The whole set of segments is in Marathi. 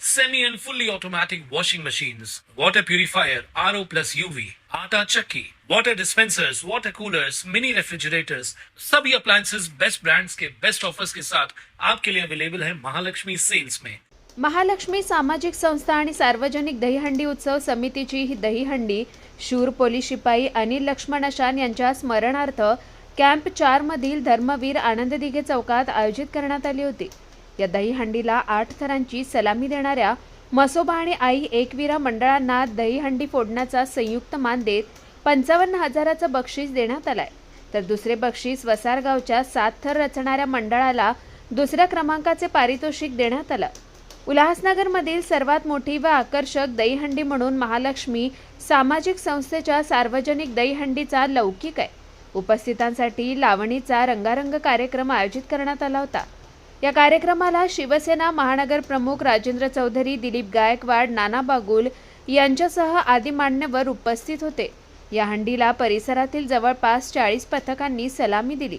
semi and fully automatic washing machines, water purifier, RO plus UV, आटा चक्की, water dispensers, water coolers, mini refrigerators, सभी appliances. बेस्ट brands के बेस्ट ऑफर्स के साथ आपके लिए अवेलेबल है महालक्ष्मी सेल्स में महालक्ष्मी सामाजिक संस्था आणि सार्वजनिक दहीहंडी उत्सव समितीची ही दहीहंडी शूर पोलीस शिपाई अनिल लक्ष्मण अशान यांच्या स्मरणार्थ कॅम्प चार मधील धर्मवीर आनंद दिघे चौकात आयोजित करण्यात आली होती या दहीहंडीला आठ थरांची सलामी देणाऱ्या मसोबा आणि आई एकवीरा मंडळांना दहीहंडी फोडण्याचा संयुक्त मान देत पंचावन्न हजाराचं बक्षीस देण्यात आलंय. तर दुसरे बक्षीस वसारगावच्या सात थर रचणाऱ्या मंडळाला दुसऱ्या क्रमांकाचे पारितोषिक देण्यात आलं. उल्हासनगरमधील सर्वात मोठी व आकर्षक दहीहंडी म्हणून महालक्ष्मी सामाजिक संस्थेच्या सार्वजनिक दहीहंडीचा लौकिक आहे. उपस्थितांसाठी लावणीचा रंगारंग कार्यक्रम आयोजित करण्यात आला होता. या कार्यक्रमाला शिवसेना महानगर प्रमुख राजेंद्र चौधरी दिलीप गायकवाड नाना बागुल यांच्यासह आदी मान्यवर उपस्थित होते. या हंडीला परिसरातील जवळपास चाळीस पथकांनी सलामी दिली.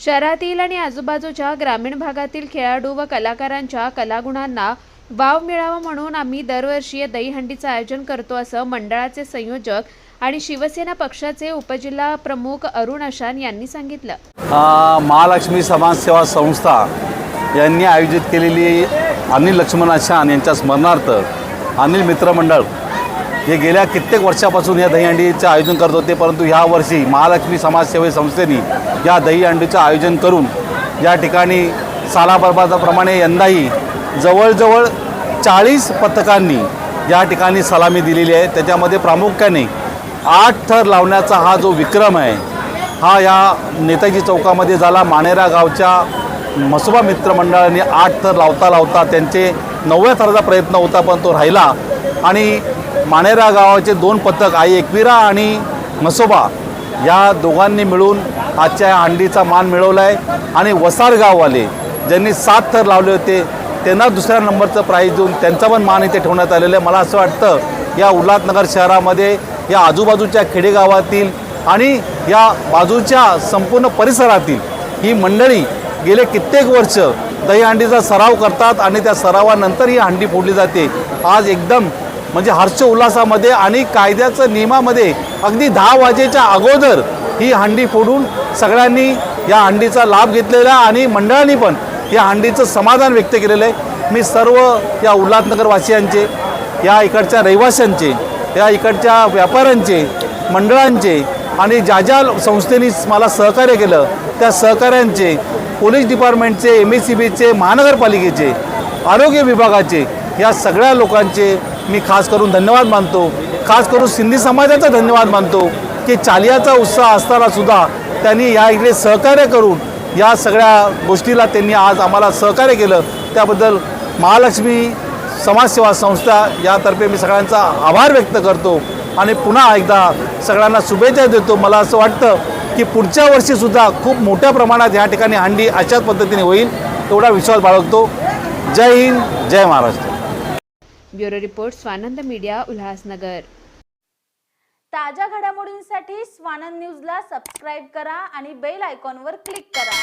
शहरातील आणि आजूबाजूच्या ग्रामीण भागातील खेळाडू व कलाकारांच्या कलागुणांना वाव मिळावा म्हणून आम्ही दरवर्षी या दहीहंडीचं आयोजन करतो असं मंडळाचे संयोजक आणि शिवसेना पक्षाचे उपजिल्हा प्रमुख अरुण अशान यांनी सांगितलं. महालक्ष्मी समाजसेवा संस्था यांनी आयोजित केलेली अनिल लक्ष्मण आशान यांच्या स्मरणार्थ अनिल मित्रमंडळ हे गेल्या कित्येक वर्षापासून या दहीहंडीचं आयोजन करत होते परंतु ह्या वर्षी महालक्ष्मी समाजसेवा संस्थेने या दहीहंडीचं आयोजन करून या ठिकाणी सालाबरबादाप्रमाणे यंदाही जवळजवळ चाळीस पथकांनी या ठिकाणी सलामी दिलेली आहे. त्याच्यामध्ये प्रामुख्याने आठ थर लावण्याचा हा जो विक्रम आहे हा या नेताजी चौकामध्ये झाला. मानेरा गावच्या मसोबा मित्रमंडळाने आठ थर लावता लावता त्यांचे नवव्या थराचा प्रयत्न होता पण तो राहिला. आणि मानेरा गावाचे दोन पथक आई एकविरा आणि मसोबा या दोघांनी मिळून आजच्या या हंडीचा मान मिळवला आहे आणि वसार गाववाले ज्यांनी सात थर लावले होते त्यांना दुसऱ्या नंबरचं प्राईज देऊन त्यांचा पण मान इथे ठेवण्यात आलेलं आहे. मला असं वाटतं या उल्हासनगर शहरामध्ये या आजूबाजूच्या खेडेगावातील आणि या बाजूच्या संपूर्ण परिसरातील ही मंडळी गेले कित्येक वर्ष दहीहंडीचा सराव करतात आणि त्या सरावानंतर ही हंडी फोडली जाते. आज एकदम म्हणजे हर्ष उल्हासामध्ये आणि कायद्याचं नियमामध्ये अगदी दहा वाजेच्या अगोदर ही हंडी फोडून सगळ्यांनी या हंडीचा लाभ घेतलेला आहे आणि मंडळांनी पण या हंडीचं समाधान व्यक्त केलेलं आहे. मी सर्व या उल्हासनगरवासियांचे या इकडच्या रहिवाशांचे या इकडच्या व्यापाऱ्यांचे मंडळांचे आणि ज्या ज्या संस्थेनी मला सहकार्य केलं त्या सहकाऱ्यांचे पोलीस डिपार्टमेंटचे एम एस सी बीचे महानगरपालिकेचे आरोग्य विभागाचे या सगळ्या लोकांचे मी खास करून धन्यवाद मानतो. खास करून सिंधी समाजाचा धन्यवाद मानतो की चालियाचा उत्साह असतानासुद्धा त्यांनी या इकडे सहकार्य करून या सगळ्या गोष्टीला त्यांनी आज आम्हाला सहकार्य केलं. त्याबद्दल महालक्ष्मी समाजसेवा संस्था यातर्फे मी सगळ्यांचा आभार व्यक्त करतो आणि पुन्हा एकदा सगळ्यांना शुभेच्छा देतो. मला असं वाटतं की पुढच्या वर्षीसुद्धा खूप मोठ्या प्रमाणात या ठिकाणी हंडी अशाच पद्धतीने होईल एवढा विश्वास बाळगतो. जय हिंद जय Maharashtra. Bureau report Swanand media Ulhasnagar. ताज्या घडामोडींसाठी स्वानंद न्यूजला सबस्क्राईब करा आणि बेल आयकॉनवर क्लिक करा.